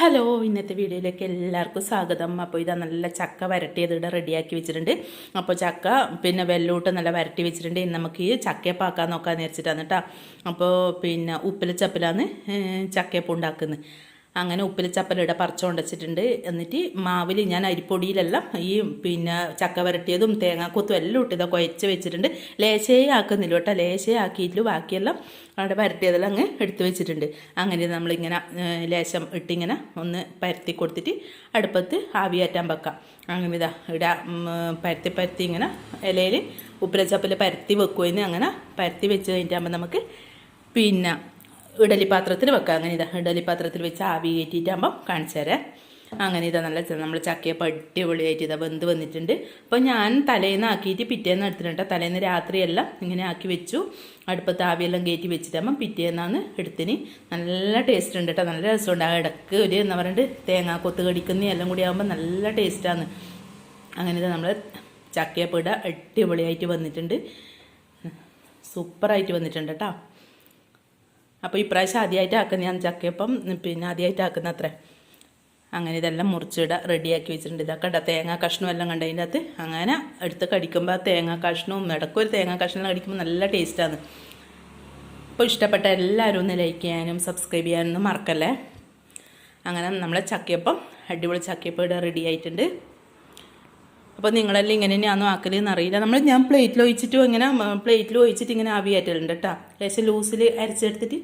Hello ഇന്നത്തെ വീഡിയോയിലേക്ക് എല്ലാവർക്കും സ്വാഗതം. അപ്പോൾ ഇതാ നല്ല ചക്ക വരട്ടിയത് ഇവിടെ റെഡിയാക്കി വെച്ചിട്ടുണ്ട്. അപ്പോൾ ചക്ക പിന്നെ വെള്ളൂട്ട് നല്ല വരട്ടി വെച്ചിട്ടുണ്ട്. ഇന്ന് നമുക്ക് ഈ ചക്കയപ്പാക്കാൻ നോക്കാമെന്ന് വെച്ചിട്ടാണ് കേട്ടോ അപ്പോൾ പിന്നെ ഉപ്പിലച്ചപ്പിലാണ് ചക്കയപ്പം ഉണ്ടാക്കുന്നത്. അങ്ങനെ ഉപ്പിൽ ചപ്പലിടെ പറിച്ചുകൊണ്ട് എന്നിട്ട് മാവിൽ ഞാൻ അരിപ്പൊടിയിലെല്ലാം ഈ പിന്നെ ചക്ക വരട്ടിയതും തേങ്ങാക്കൊത്തും എല്ലാം ഇട്ട് ഇതാ കുഴച്ച് വെച്ചിട്ടുണ്ട്. ലേശേ ആക്കുന്നില്ല കേട്ടോ. ലേശേ ആക്കിയിട്ട് ബാക്കിയെല്ലാം അവിടെ വരട്ടിയതെല്ലാം അങ്ങ് എടുത്ത് വെച്ചിട്ടുണ്ട്. അങ്ങനെ നമ്മളിങ്ങനെ ലേശം ഇട്ടിങ്ങനെ ഒന്ന് പരത്തി കൊടുത്തിട്ട് അടുപ്പത്ത് ആവിയാറ്റാൻ വെക്കാം. അങ്ങനെ ഇതാ ഇടാ പരത്തി പരത്തി ഇങ്ങനെ ഇലയിൽ ഉപ്പിലച്ചപ്പിൽ പരത്തി വെക്കുമെന്ന് അങ്ങനെ പരത്തി വെച്ച് കഴിഞ്ഞിട്ടാകുമ്പോൾ നമുക്ക് പിന്നെ ഇഡലി പാത്രത്തിൽ വെക്കാം അങ്ങനെ ഇതാ ഇഡലി പാത്രത്തിൽ വെച്ച് ആവി കയറ്റിയിട്ടാകുമ്പം കാണിച്ചു തരാം. അങ്ങനെ ഇതാ നല്ല നമ്മൾ ചക്കയപ്പം അടിപൊളിയായിട്ട് ഇതാ വെന്ത് വന്നിട്ടുണ്ട്. അപ്പോൾ ഞാൻ തലേന്ന് ആക്കിയിട്ട് പിറ്റേന്ന് എടുത്തിട്ടുണ്ട് തലേന്ന് രാത്രിയെല്ലാം ഇങ്ങനെ ആക്കി വെച്ചു. അടുപ്പത്ത് ആവിയെല്ലാം കയറ്റി വെച്ചിട്ടാകുമ്പം പിറ്റേന്നാന്ന് എടുത്തിന് നല്ല ടേസ്റ്റ് ഉണ്ട് കേട്ടോ. നല്ല രസമുണ്ട്. ആ ഇടയ്ക്ക് ഒരു എന്ന് പറഞ്ഞിട്ട് തേങ്ങാ കൊത്ത് കടിക്കുന്ന എല്ലാം കൂടി ആകുമ്പോൾ നല്ല ടേസ്റ്റാണ് അങ്ങനെ ഇതാ നമ്മൾ ചക്കയപ്പം ഇട അടിപൊളിയായിട്ട് വന്നിട്ടുണ്ട്. സൂപ്പറായിട്ട് വന്നിട്ടുണ്ട് കേട്ടോ. അപ്പോൾ ഇപ്രാവശ്യം ആദ്യമായിട്ട് ആക്കുന്ന ഞാൻ ചക്കയപ്പം പിന്നെ ആദ്യമായിട്ട് ആക്കുന്ന അത്ര അങ്ങനെ ഇതെല്ലാം മുറിച്ചിടുക റെഡിയാക്കി വെച്ചിട്ടുണ്ട്. ഇതാ കണ്ട തേങ്ങാ കഷ്ണം എല്ലാം കണ്ട അതിന്റെ അകത്ത്? അങ്ങനെ എടുത്ത് കടിക്കുമ്പോൾ തേങ്ങാ കഷ്ണവും ഇടക്കൊരു ഒരു തേങ്ങാ കഷ്ണം കടിക്കുമ്പോൾ നല്ല ടേസ്റ്റാണ് അപ്പോൾ ഇഷ്ടപ്പെട്ട എല്ലാവരും ഒന്ന് ലൈക്ക് ചെയ്യാനും സബ്സ്ക്രൈബ് ചെയ്യാനൊന്നും മറക്കല്ലേ? അങ്ങനെ നമ്മളെ ചക്കയപ്പം അടിപൊളി ചക്കയപ്പം ഇവിടെ റെഡി ആയിട്ടുണ്ട്. അപ്പോൾ നിങ്ങളെല്ലാം ഇങ്ങനെ തന്നെയാണോ ആക്കലെന്ന് അറിയില്ല. നമ്മൾ ഞാൻ പ്ലേറ്റിൽ ഒഴിച്ചിട്ടും ഇങ്ങനെ പ്ലേറ്റിൽ ഒഴിച്ചിട്ട് ഇങ്ങനെ ആവിയായിട്ടുണ്ട് കേട്ടോ ലേശം ലൂസിൽ അരച്ചെടുത്തിട്ട്